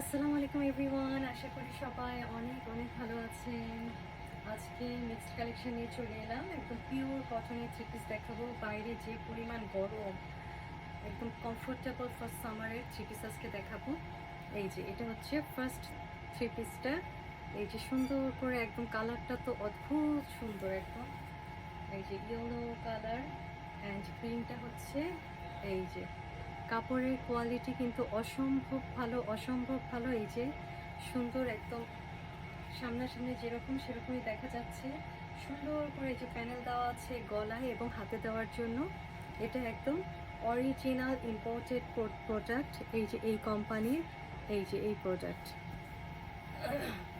আসসালামু আলাইকুম এভরিওয়ান, আশা করি সবাই অনেক অনেক ভালো আছেন। আজকে মিক্সড কালেকশন নিয়ে চলে এলাম। একদম পিওর কটনের থ্রি পিস দেখাবো। বাইরে যে পরিমাণ গরম, একদম কমফোর্টেবল ফর সামারের থ্রি পিস আজকে দেখাবো। এই যে, এটা হচ্ছে ফার্স্ট থ্রি পিসটা এই যে সুন্দর করে একদম কালারটা তো অদ্ভুত সুন্দর একদম। এই যে ইয়েলো কালার অ্যান্ড প্রিন্টটা হচ্ছে, এই যে কাপড়ের কোয়ালিটি কিন্তু অসম্ভব ভালো অসম্ভব ভালো। এই যে সুন্দর একদম সামনাসামনি যেরকম সেরকমই দেখা যাচ্ছে। সুন্দর করে যে প্যানেল দেওয়া আছে গলায় এবং হাতে দেওয়ার জন্য। এটা একদম অরিজিনাল ইম্পোর্টেড প্রোডাক্ট এই যে এই কোম্পানির এই যে এই প্রোডাক্ট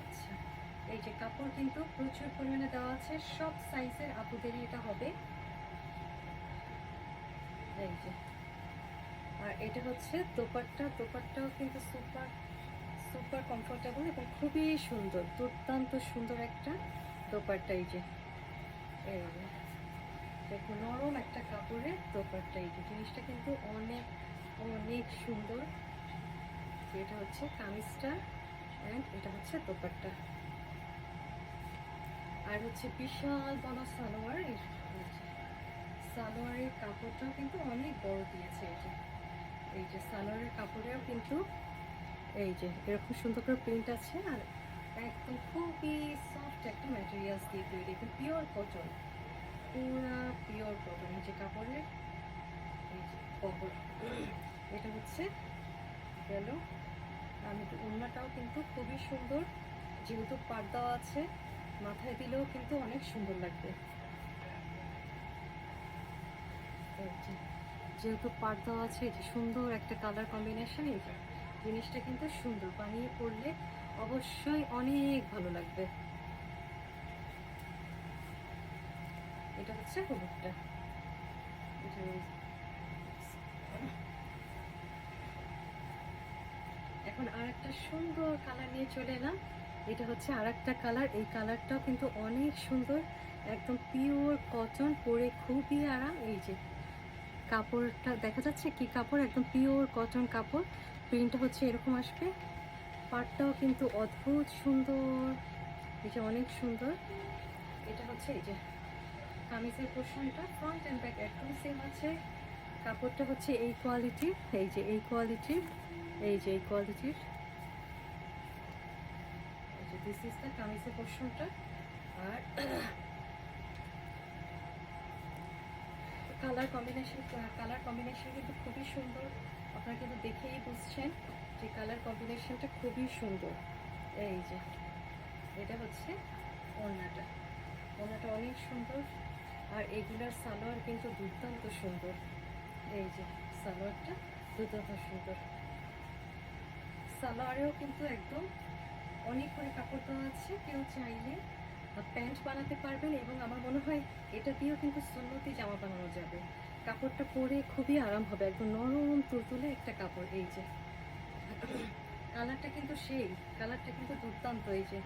আচ্ছা এই যে কাপড় কিন্তু প্রচুর পরিমাণে দেওয়া আছে, সব সাইজের আপুদেরই এটা হবে। এই যে আর এটা হচ্ছে দোপাট্টা। দোপাট্টাও কিন্তু সুপার সুপার কমফোর্টেবল এবং খুবই সুন্দর, দুর্দান্ত সুন্দর একটা দোপাট্টা এই যে। যে। দেখো নরম একটা কাপড়ের দোপাট্টা এই যে। জিনিসটা কিন্তু অনেক অনেক সুন্দর। এটা হচ্ছে কামিজটা অ্যান্ড এটা হচ্ছে দোপাট্টা। আর হচ্ছে বিশাল বড় সালোয়ার সালোয়ারের কাপড়টাও কিন্তু অনেক বড় দিয়েছে এটা এই যে সালোয়ারের কাপড়েও কিন্তু এই যে এরকম সুন্দর করে প্রিন্ট আছে আর একদম খুবই সফট একটা ম্যাটেরিয়ালস দিয়ে তৈরি। একদম পিওর কটন পুরা পিওর কটন এই যে কাপড়ের, এই যে কবর। এটা হচ্ছে গেল। আমি ওড়নাটাও কিন্তু খুবই সুন্দর। যেহেতু পার্দা আছে, মাথায় দিলেও কিন্তু অনেক সুন্দর লাগবে। যেহেতু পাট দেওয়া আছে যে সুন্দর একটা কালার কম্বিনেশন যে জিনিসটা কিন্তু সুন্দর। বানিয়ে পড়লে অবশ্যই অনেক ভালো লাগবে। এটা হচ্ছে এটা এই- এখন আর একটা সুন্দর কালার নিয়ে চলে এলাম। এটা হচ্ছে আর একটা কালার এই কালারটাও কিন্তু অনেক সুন্দর। একদম পিওর কটন পরে খুবই আরাম। এই যে কাপড়টা দেখা যাচ্ছে কি কাপড়, একদম পিওর কটন কাপড়। প্রিন্টটা হচ্ছে এরকম আসবে। পাটটাও কিন্তু অদ্ভুত সুন্দর। এই যে অনেক সুন্দর। এটা হচ্ছে এই যে কামিজের পোর্শনটা। ফ্রন্ট অ্যান্ড ব্যাক একদম সেম আছে। কাপড়টা হচ্ছে এই কোয়ালিটির এই যে এই কোয়ালিটির এই যে এই কোয়ালিটির দিস ইজ দ্য কামিজের পোর্শনটা। আর কালার কম্বিনেশন কালার কম্বিনেশন কিন্তু খুবই সুন্দর। আপনারা কিন্তু দেখেই বুঝছেন যে কালার কম্বিনেশনটা খুবই সুন্দর। এই যে, এটা হচ্ছে ওড়নাটা। ওড়নাটা অনেক সুন্দর। আর এগুলার সালোয়ার কিন্তু দুর্দান্ত সুন্দর। এই যে, সালোয়ারটা দুর্দান্ত সুন্দর। সালোয়ারেও কিন্তু একদম অনেক করে কাপড় দেওয়া আছে, কেউ চাইলে প্যান্ট বানাতে পারবেন এবং আমার মনে হয় এটা দিয়েও কিন্তু সুন্নতি জামা বানানো যাবে। কাপড়টা পরে খুবই আরাম হবে একদম নরম তুলতুলে একটা কাপড় এই যে। কালারটা কিন্তু সেই কালারটা কিন্তু দুর্দান্ত এই যে।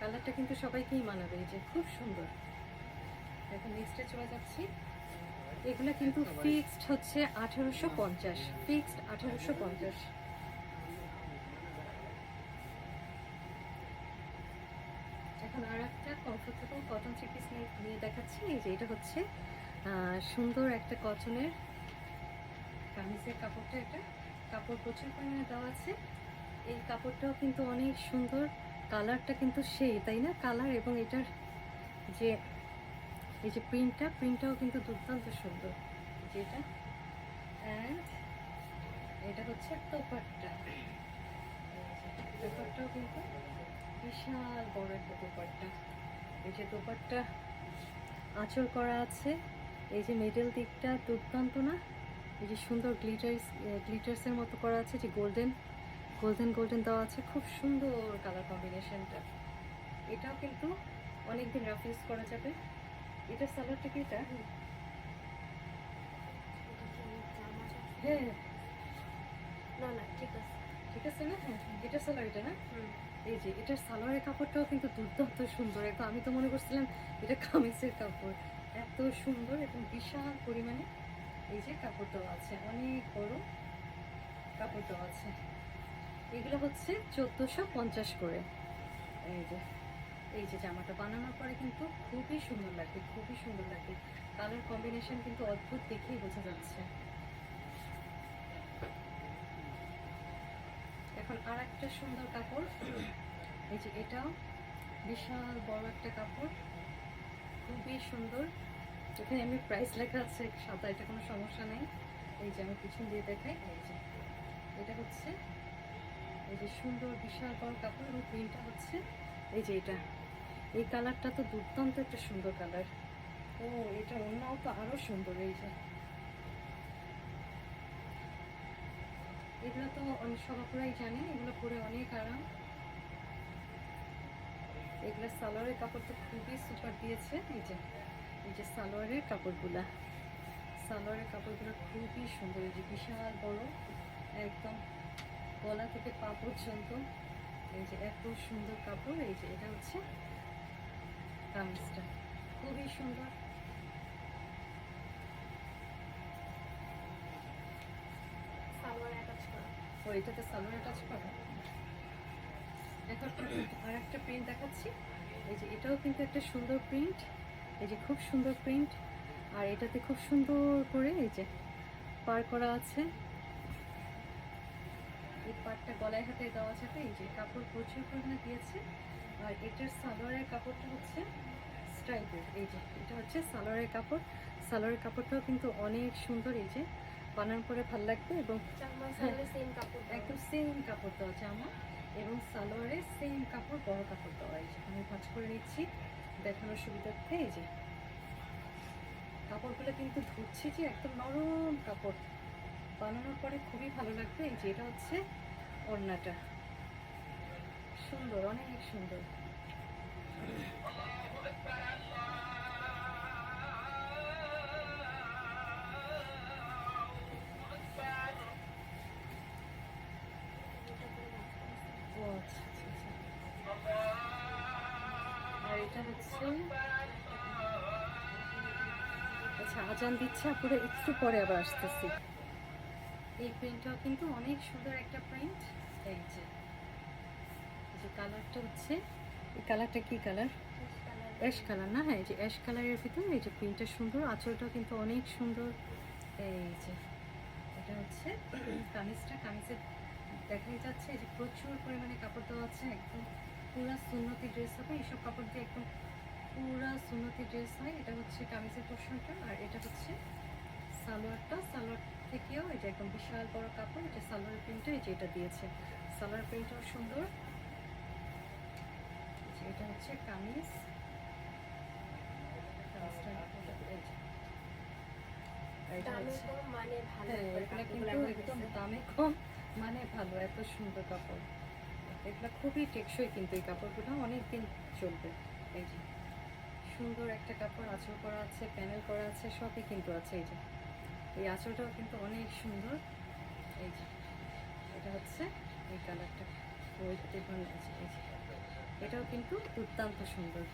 কালারটা কিন্তু সবাইকেই মানাবে এই যে খুব সুন্দর। এখন নেক্সটে চলে যাচ্ছি। এগুলো কিন্তু ফিক্সড হচ্ছে আঠারোশো পঞ্চাশ ফিক্সড আঠারোশো পঞ্চাশ। থ্রি পিস নিয়ে দেখাচ্ছি। এই যে এটা হচ্ছে সুন্দর একটা কটনের কামিজের কাপড়টা এটা। কাপড় প্রচুর পরিমাণে দেওয়া আছে। এই কাপড়টাও কিন্তু অনেক সুন্দর। কালারটা কিন্তু সেই, তাই না? কালার এবং এটার যে, এই যে প্রিন্টটা প্রিন্টটাও কিন্তু দুর্দান্ত সুন্দর। যেটা অ্যান্ড এটা হচ্ছে দোপাট্টা এই কিন্তু বিশাল বড় একটা দোপাট্টা এই যে দোপাট্টা আঁচল করা আছে এই যে মিডল দিকটা দুর্দান্ত না? এই যে সুন্দর গ্লিটার্স গ্লিটার্সের মতো করা আছে যে গোল্ডেন গোল্ডেন গোল্ডেন দেওয়া আছে। খুব সুন্দর কালার কম্বিনেশনটা এটাও কিন্তু অনেকদিন রাফ ইউজ করা যাবে। এটা সালোয়ারটা কি এটা? হ্যাঁ। না না ঠিক আছে। ঠিক আছে না? হ্যাঁ এটা সালোয়ার এটা না এই যে, এটার সালোয়ারের কাপড়টাও কিন্তু দুর্দান্ত সুন্দর। একদম আমি তো মনে করছিলাম এটা কামিজের কাপড়। এত সুন্দর এবং বিশাল পরিমাণে এই যে কাপড় দেওয়া আছে, অনেক বড় কাপড় দেওয়া আছে। এগুলো হচ্ছে চোদ্দোশো পঞ্চাশ করে। এই যে এই যে জামাটা বানানোর পরে কিন্তু খুবই সুন্দর লাগবে, খুবই সুন্দর লাগবে। কালার কম্বিনেশন কিন্তু অদ্ভুত দেখেই বোঝা যাচ্ছে। এখন আর একটা সুন্দর কাপড়। এই যে এটাও বিশাল বড় একটা কাপড়। খুবই সুন্দর। এখানে এমনি প্রাইস লেখা আছে, সাদা, এটা কোনো সমস্যা নেই। এই যে আমি পিছন দিয়ে দেখাই, এই যে এটা হচ্ছে, এই যে সুন্দর বিশাল বড় কাপড় এবং প্রিন্টটা হচ্ছে, এই যে এটা। এই কালারটা তো দুর্দান্ত একটা সুন্দর কালার। ও, এটা অন্যও তো আরও সুন্দর, এই যে। এগুলো তো সবাই জানে এগুলো পরে অনেক আরাম। এগুলো সালোয়ারের কাপড় তো খুবই সুপার দিয়েছে, এই যে এই যে সালোয়ারের কাপড়গুলা। সালোয়ারের কাপড়গুলো খুবই সুন্দর, এই যে বিশাল বড়, একদম গলা থেকে পা পর্যন্ত। এই যে এত সুন্দর কাপড়, এই যে এটা হচ্ছে কামিজটা। খুবই সুন্দর। এটাতে সালোয়ার টাচ করা এখন আর একটা প্রিন্ট দেখাচ্ছি। এই যে এটাও কিন্তু একটা সুন্দর প্রিন্ট এই যে খুব সুন্দর প্রিন্ট আর এটাতে খুব সুন্দর করে এই যে পার করা আছে। এই পাটটা গলায় হাতে দেওয়া আছে। এই যে কাপড় প্রচুর পরিমাণে দিয়েছে। আর এটার সালোয়ারের কাপড়টা হচ্ছে স্ট্রাইপের। এই যে এটা হচ্ছে সালোয়ারের কাপড়। সালোয়ারের কাপড়টাও কিন্তু অনেক সুন্দর। এই যে বানান করে ভালো লাগবে এবং জামা। সেম কাপড় একদম সেম কাপড় দেওয়া জামা এবং সালোয়ারে সেম কাপড় বড় কাপড় দেওয়া এই যে আমি ভাঁজ করে নিচ্ছি। দেখানোর সুবিধার্থে এই যে কাপড়গুলো কিন্তু ধুচ্ছে যে একদম নরম কাপড়। বানানোর পরে খুবই ভালো লাগবে। এই যে এটা হচ্ছে ওড়নাটা। সুন্দর অনেক সুন্দর। এটা হচ্ছে আচ্ছা আজান দিচ্ছে আপনারা একটু পরে আবার আসতেছি। এই প্রিন্টটাও কিন্তু অনেক সুন্দর একটা প্রিন্ট এই যে কালারটা হচ্ছে, এই কালারটা কি কালার অ্যাশ কালার না হ্যাঁ এই যে অ্যাশ কালারের ভিতরে এই যে প্রিন্টটা সুন্দর, আঁচলটাও কিন্তু অনেক সুন্দর। এই যে, এটা হচ্ছে কামিজটা, কামিজের দেখাই যাচ্ছে, এই যে প্রচুর পরিমাণে কাপড় দেওয়া আছে, একদম পুরা সুন্নতি ড্রেস হবে। এইসব কাপড় দিয়ে একদম পুরা সুন্নতি ড্রেস হয়। এটা হচ্ছে কামিজের পোর্শনটা আর এটা হচ্ছে সালোয়ারটা। সালোয়ার থেকেও যে একদম বিশাল বড় কাপড়। এটা সালোয়ার প্রিন্টটা এই যে এটা দিয়েছে। সালোয়ার প্রিন্টটাও সুন্দর। এটা হচ্ছে কামিজ। এটা মানে ভালো হ্যাঁ একদম দামে কম মানে ভালো এত সুন্দর কাপড়। এগুলো খুবই টেকসই কিন্তু এই কাপড়গুলো অনেক দিন চলবে। এই যে সুন্দর একটা কাপড় আঁচল করা আছে প্যানেল করা আছে সবই কিন্তু আছে এই যে। এই আঁচলটাও কিন্তু অনেক সুন্দর। এই যে এটা হচ্ছে এই কালারটা। ওই যে, এটাও কিন্তু দুর্দান্ত সুন্দর।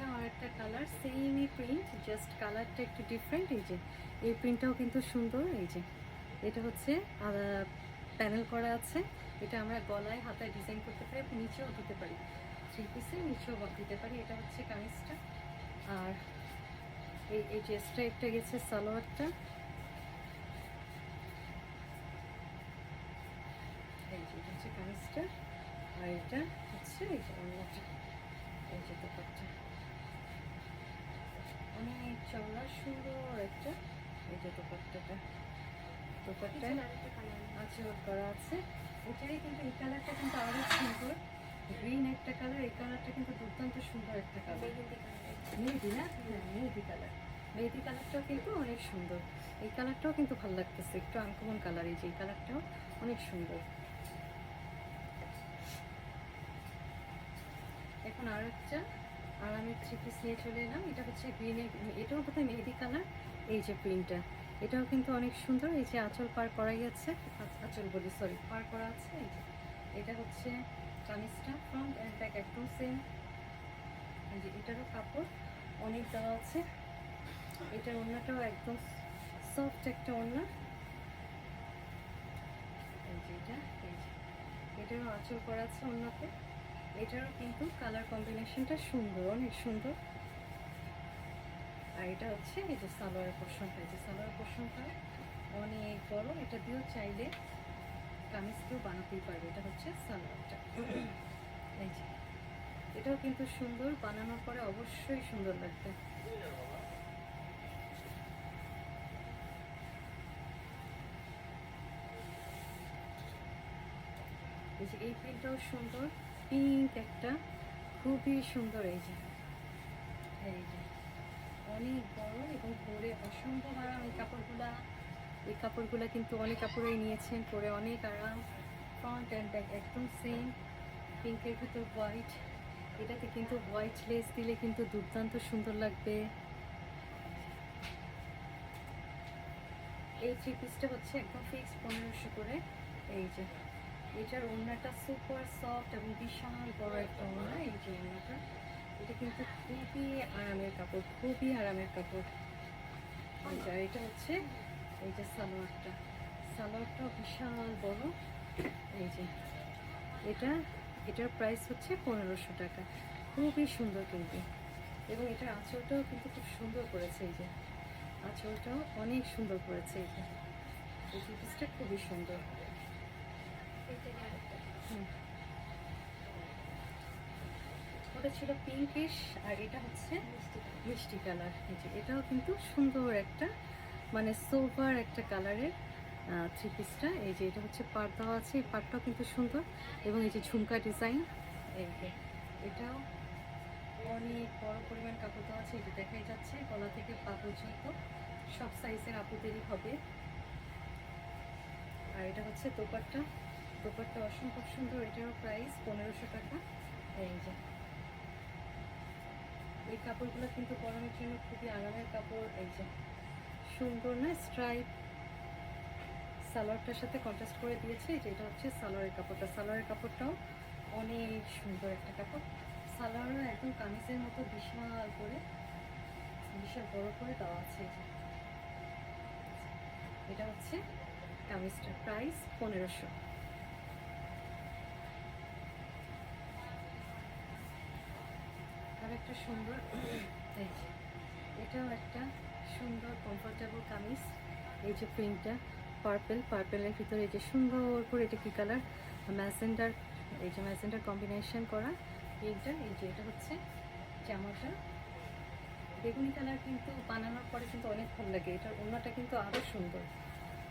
এটা আর একটা কালার সেমই প্রিন্ট জাস্ট কালারটা একটু ডিফারেন্ট এই যে, এই প্রিন্টটাও কিন্তু সুন্দর, এই যে, এটা হচ্ছে প্যানেল করা আছে, এটা আমরা গলায়, হাতায় ডিজাইন করতে পারি নিচেও দিতে পারি থ্রি পিসে নিচেও দিতে পারি, এটা হচ্ছে কামিজটা, আর এই এই যে স্ট্রাইপটা গেছে, সালোয়ারটা, এই যে, এটা হচ্ছে কামিজটা, আর এটা হচ্ছে, এই যে অন্যটা এই যে দোপাট্টা। অনেক চওড়া সুন্দর একটা এই যে দোপাট্টাটা। দোপাট্টায় আরেকটা color। আঁচল করা আছে। এটাই কিন্তু এই কালারটা কিন্তু আরও সুন্দর। গ্রিন একটা কালার এই কালারটা কিন্তু দুর্দান্ত সুন্দর একটা কালার। মেহেদি না? হ্যাঁ মেহেদি কালার মেহেদি কালারটাও কিন্তু অনেক সুন্দর। এই কালারটাও কিন্তু ভালো লাগতেছে। একটু আনকমন কালার এই যে এই কালারটাও অনেক সুন্দর। এখন আর একটা আর আমি থ্রি পিস নিয়ে চলে এলাম। এটা হচ্ছে গ্রিনের এটাও বোধহয় মেহেদি কালার এই যে প্রিন্টটা এটাও কিন্তু অনেক সুন্দর, এই যে আঁচল পার করাই আছে। আঁচল বলি সরি পার করা আছে এটা হচ্ছে কামিজটা ফ্রন্ট অ্যান্ড ব্যাক একদম সেম এই যে এটারও কাপড় অনেক দেওয়া আছে। এটার ওড়নাটাও একদম সফট একটা ওড়না। এই যে এটা, এই যে। এটারও আঁচল করা আছে ওড়নাতে। এটারও কিন্তু কালার কম্বিনেশনটা সুন্দর, অনেক সুন্দর। আর এটা হচ্ছে এই যে সালোয়ারের পোর্শনটা এই যে সালোয়ার পোর্শনটা অনেক বড়, এটা দিয়েও চাইলে কামিজ কেউ বানাতেই পারবে। এটা হচ্ছে সালোয়ারটা। এই যে, এটাও কিন্তু সুন্দর, বানানোর পরে অবশ্যই সুন্দর লাগবে। এই প্রিন্টটাও সুন্দর। পিঙ্ক একটা খুবই সুন্দর এই যে। এই যে, অনেক বড় এবং পরে অসম্ভব আরাম এই কাপড়গুলা। এই কাপড়গুলা কিন্তু অনেক কাপড়েই নিয়েছেন, পরে অনেক আরাম। ফ্রন্ট অ্যান্ড ব্যাক একদম সেম পিঙ্কের ভিতর হোয়াইট এটাতে কিন্তু হোয়াইট লেস দিলে কিন্তু দুর্দান্ত সুন্দর লাগবে। এই থ্রি পিসটা হচ্ছে একদম ফিক্স পনেরোশো করে। এই যে এটার ওড়নাটা সুপার সফট এবং বিশাল বড় একটা ওড়না এই যে ওড়নাটা এটা কিন্তু খুবই আরামের কাপড়, খুবই আরামের কাপড়। আর এটা হচ্ছে, এই যে সালোয়ারটা। সালোয়ারটাও বিশাল বড়। এই যে, এটা, এটার প্রাইস হচ্ছে পনেরোশো টাকা। খুবই সুন্দর কিন্তু। এবং এটার আঁচলটাও কিন্তু খুব সুন্দর করেছে এই যে। আঁচলটাও অনেক সুন্দর করেছে এই যে। এই জিনিসটা খুবই সুন্দর। ওটা ছিল পিঙ্কিশ আর এটা হচ্ছে মিষ্টি কালার। এটাও কিন্তু সুন্দর একটা মানে সোভার একটা কালারের থ্রি পিসটা এই যে এটা হচ্ছে পাট দেওয়া আছে এই পাটটাও কিন্তু সুন্দর। এবং এই যে ঝুমকা ডিজাইন এই যে এটাও অনেক বড় পরিমাণ কাপড় দেওয়া আছে যে দেখাই যাচ্ছে। গলা থেকে পা পর্যন্ত সব সাইজের আপুদেরই হবে। আর এটা হচ্ছে দোপাট্টা। দোপাট্টা অসম্ভব সুন্দর এটারও প্রাইস পনেরোশো টাকা। এই যে। এই কাপড়গুলো কিন্তু পরানোর জন্য খুবই আরামের কাপড় এই যে। সুন্দর না স্ট্রাইপ সালোয়ারটার সাথে কন্ট্রাস্ট করে দিয়েছে যে এটা হচ্ছে সালোয়ারের কাপড়টা। সালোয়ারের কাপড়টাও অনেক সুন্দর একটা কাপড়। সালোয়ারও একদম কামিজের মতো বিশাল করে বিশাল বড় করে দেওয়া আছে এটা হচ্ছে কামিজটার প্রাইস পনেরোশো। একটা সুন্দর, এই যে, এটাও একটা সুন্দর কমফোর্টেবল কামিজ। এই যে প্রিন্টটা পার্পেল পার্পেলের ভিতরে এই যে সুন্দর করে এটা কি কালার ম্যাজেন্ডার এই যে ম্যাজেন্ডার কম্বিনেশন করা। প্রিন্টটা এই যে এটা হচ্ছে জামাটা। বেগুনি কালার কিন্তু বানানোর পরে কিন্তু অনেক ভালো লাগে। এটার ওড়নাটা কিন্তু আরও সুন্দর।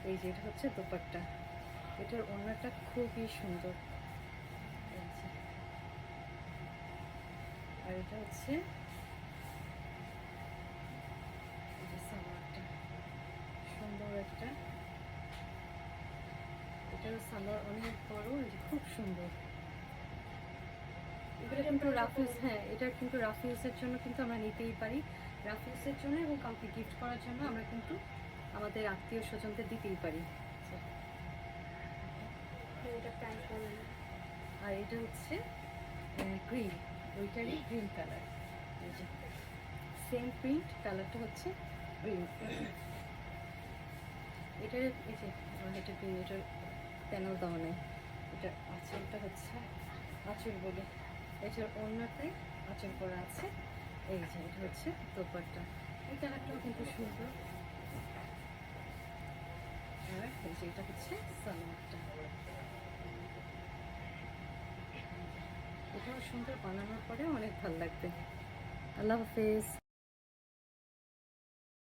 এই যে এটা হচ্ছে দোপাট্টা। এটার ওড়নাটা খুবই সুন্দর এই যে আর এটা হচ্ছে সুন্দর একটা। এটার সালোয়ার অনেক বড় খুব সুন্দর। এটা কিন্তু রাফিউজ হ্যাঁ এটা কিন্তু রাফিউজের জন্য কিন্তু আমরা নিতেই পারি। রাফিউজের জন্য এবং কাউকে গিফট করার জন্য আমরা কিন্তু আমাদের আত্মীয় স্বজনদের দিতেই পারি। আর এটা হচ্ছে গ্রিন ওইটারই গ্রিন কালার সেম প্রিন্ট কালারটা হচ্ছে গ্রিন এটার, এই যে এটা গ্রিন এটার প্যানেল দেওয়া নেই। এটা আঁচলটা হচ্ছে আঁচল বলে। এটার অন্যতে আঁচল করা আছে। এই যে, এটা হচ্ছে দোপাট্টা। এই কালারটাও কিন্তু সুন্দর। আর এই যে, এটা হচ্ছে সালোয়ারটা। এটাও সুন্দর বানানোর পরে অনেক ভালো লাগবে। আল্লাহ হাফেজ।